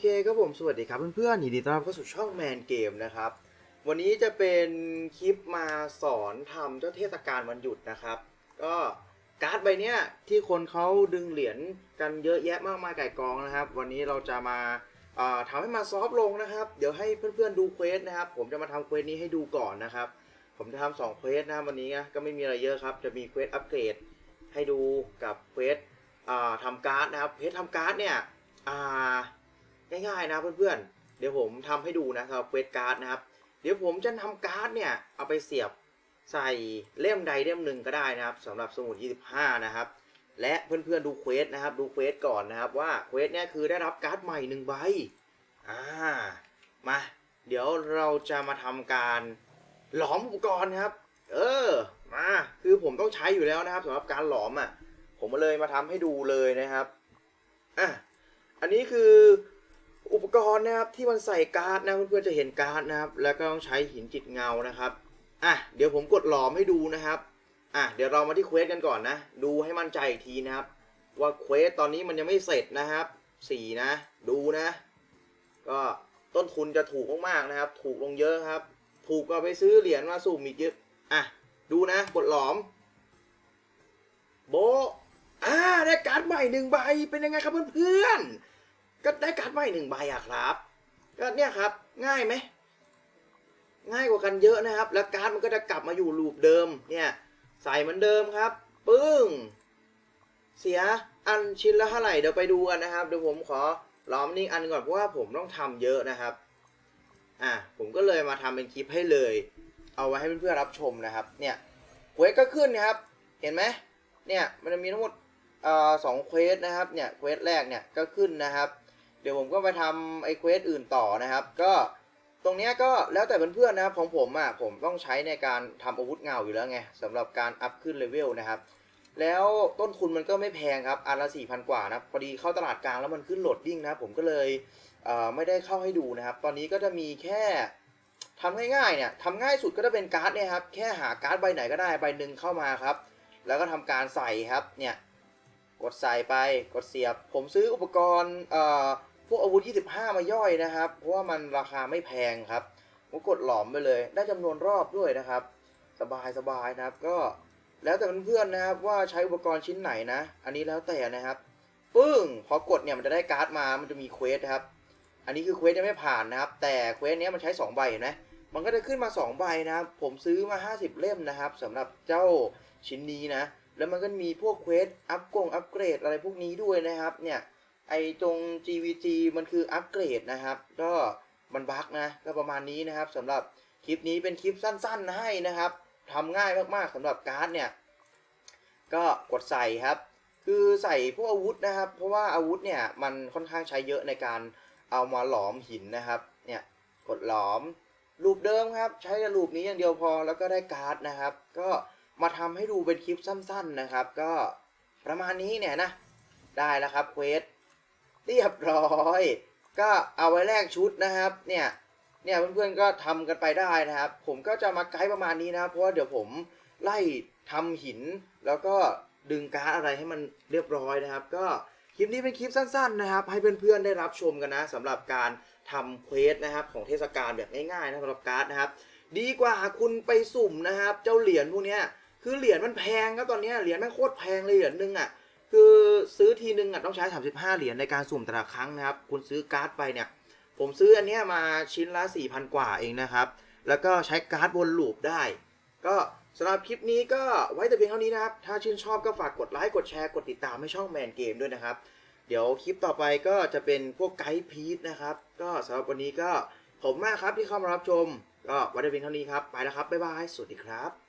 เคครับผมสวัสดีครับเพื่อนๆยินดีต้อนรับเข้าสู่ช่องแมนเกมนะครับ วันนี้จะเป็นคลิปมาสอนทำเจ้าเทศกาลวันหยุดนะครับ ก็การ์ดใบเนี้ยที่คนเขาดึงเหรียญกันเยอะแยะมากมายไก่กองนะครับ วันนี้เราจะมาทำให้มาซอฟลงนะครับ เดี๋ยวให้เพื่อนๆดูเควสนะครับ ผมจะมาทำเควสนี้ให้ดูก่อนนะครับ ผมจะทำสองเควสนะวันนี้นะก็ไม่มีอะไรเยอะครับ จะมีเควสอัปเกรดให้ดูกับเควสทำการ์ดนะครับ เควสทำการ์ดเนี่ยอ่า ง่ายๆนะเพื่อนๆ เดี๋ยวผมทำให้ดูนะครับเวสการ์ดนะครับ เดี๋ยวผมจะทำการ์ดเนี่ยเอาไปเสียบใส่เล่มใดเล่มหนึ่งก็ได้นะครับสำหรับสมุด 25 นะครับ และเพื่อนๆดูเควสนะครับ ดูเควสก่อนนะครับว่าเควสเนี่ยคือได้รับการ์ดใหม่หนึ่งใบอ่ามาเดี๋ยวเราจะมาทำการหลอมอุปกรณ์ครับ เออมาคือผมต้องใช้อยู่แล้วนะครับสำหรับการหลอมอะ ผมเลยมาทำให้ดูเลยนะครับอะอันนี้คือ อุปกรณ์นะครับที่มันใส่การ์ดนะเพื่อนๆจะเห็นการ์ดนะครับ แล้วก็ต้องใช้หินจิตเงานะครับอะเดี๋ยวผมกดหลอมให้ดูนะครับอะเดี๋ยวเรามาที่เควสกันก่อนนะ ดูให้มั่นใจอีกทีนะครับ ว่าเควสตอนนี้มันยังไม่เสร็จนะครับสี่นะ ดูนะ ก็ต้นทุนจะถูกมากๆนะครับ ถูกลงเยอะครับ ถูกกว่าไปซื้อเหรียญมาสุ่มอีกเยอะอะดูนะกดหลอม โบอ่าได้การ์ดใหม่หนึ่งใบเป็นยังไงครับเพื่อนๆก็ได้การ ใหม่หนึ่งใบอะครับ ก็เนี่ยครับ ง่ายไหม ง่ายกว่ากันเยอะนะครับ แล้วการ์ดมันก็จะกลับมาอยู่รูปเดิม เนี่ย ใส่เหมือนเดิมครับ ปึ้ง เสียอันชิ้นละเท่าไหร่เดี๋ยวไปดูกันนะครับ เดี๋ยวผมขอล้อมนิ่งอันก่อนเพราะว่าผมต้องทำเยอะนะครับ อะผมก็เลยมาทำเป็นคลิปให้เลย เอาไว้ให้เพื่อนๆรับชมนะครับ เนี่ยเควสก็ขึ้นนะครับ เห็นไหมเนี่ยมันจะมีทั้งหมดเอ่อสองเควสนะครับ เนี่ยเควสแรกเนี่ยก็ขึ้นนะครับ เดี๋ยวผมก็ไปทำไอ้เควสอื่นต่อนะครับ ก็ตรงเนี้ยก็แล้วแต่เพื่อนๆนะครับของผมอะผมต้องใช้ในการทำอาวุธเงาอยู่แล้วไงสำหรับการอัพขึ้นเลเวลนะครับ แล้วต้นทุนมันก็ไม่แพงครับอันละสี่พันกว่านะพอดีเข้าตลาดกลางแล้วมันขึ้นโหลดดิ้งนะครับผมก็เลยเไม่ได้เข้าให้ดูนะครับ ตอนนี้ก็จะมีแค่ทำง่ายๆเนี่ยทำง่ายสุดก็จะเป็นการ์ดเนี่ยครับแค่หาการ์ดใบไหนก็ได้ใบหนึ่งเข้ามาครับ แล้วก็ทำการใส่ครับเนี่ยกดใส่ไปกดเสียบ ผมซื้ออุปกรณ์เอ่อ พวกอาวุธ 25 มาย่อยนะครับ เพราะว่ามันราคาไม่แพงครับผมกดหลอมไปเลย ได้จำนวนรอบด้วยนะครับ สบายสบายนะครับ ก็แล้วแต่เพื่อนๆนะครับ ว่าใช้อุปกรณ์ชิ้นไหนนะ อันนี้แล้วแต่นะครับ ปึ้ง พอกดเนี่ยมันจะได้การ์ดมา มันจะมีเควสครับ อันนี้คือเควสยังไม่ผ่านนะครับ แต่เควสเนี้ยมันใช้ 2 ใบนไหมมันก็จะขึ้นมา 2 ใบนะครับ ผมซื้อมา 50 เล่มนะครับสำหรับเจ้าชิ้นนี้นะ แล้วมันก็มีพวกเควสอัพกงอัปเกรดอะไรพวกนี้ด้วยนะครับ เนี่ย ไอตรง GVG มันคืออัปเกรดนะครับ ก็มันบั๊กนะก็ประมาณนี้นะครับสำหรับคลิปนี้เป็นคลิปสั้นๆให้นะครับทำง่ายมากๆสำหรับการ์ดเนี่ย ก็กดใส่ครับ คือใส่พวกอาวุธนะครับ เพราะว่าอาวุธเนี่ยมันค่อนข้างใช้เยอะในการเอามาหลอมหินนะครับ เนี่ยกดหลอมรูปเดิมครับ ใช้รูปนี้อย่างเดียวพอแล้วก็ได้การ์ดนะครับ ก็มาทำให้ดูเป็นคลิปสั้น ๆนะครับ ก็ประมาณนี้เนี่ยนะ ได้แล้วครับเควส เรียบร้อย ก็เอาไว้แลกชุดนะครับ เนี่ยเนี่ยเพื่อนๆก็ทำกันไปได้นะครับ ผมก็จะมาไกด์ประมาณนี้นะเพราะว่าเดี๋ยวผมไล่ทำหิน แล้วก็ดึงการ์ดอะไรให้มันเรียบร้อยนะครับ ก็คลิปนี้เป็นคลิปสั้นๆนะครับ ให้เพื่อนๆได้รับชมกันนะสำหรับการทำเควสนะครับ ของเทศกาลแบบง่ายๆนะสำหรับการ์ดนะครับ ดีกว่าคุณไปสุ่มนะครับ เจ้าเหรียญพวกเนี้ยคือเหรียญมันแพงครับตอนเนี้ยเหรียญมันโคตรแพงเลยเหรียญหนึงอะ คือซื้อทีนึงอะต้องใช้ 35 เหรียญในการสุ่มแต่ละครั้งนะครับ คุณซื้อการ์ดไปเนี่ย ผมซื้ออันเนี้ยมาชิ้นละ 4,000 กว่าเองนะครับ แล้วก็ใช้การ์ดวนลูปได้ ก็สำหรับคลิปนี้ก็ไว้แต่เพียงเท่านี้นะครับ ถ้าชื่นชอบก็ฝากกดไลค์ กดแชร์ กดติดตามให้ช่องแมนเกมด้วยนะครับ เดี๋ยวคลิปต่อไปก็จะเป็นพวกไกด์พีทนะครับ ก็สำหรับวันนี้ก็ขอบคุณมากครับที่เข้ามารับชม ก็ไว้แต่เพียงเท่านี้ครับ ไปแล้วครับ บ๊ายบาย สวัสดีครับ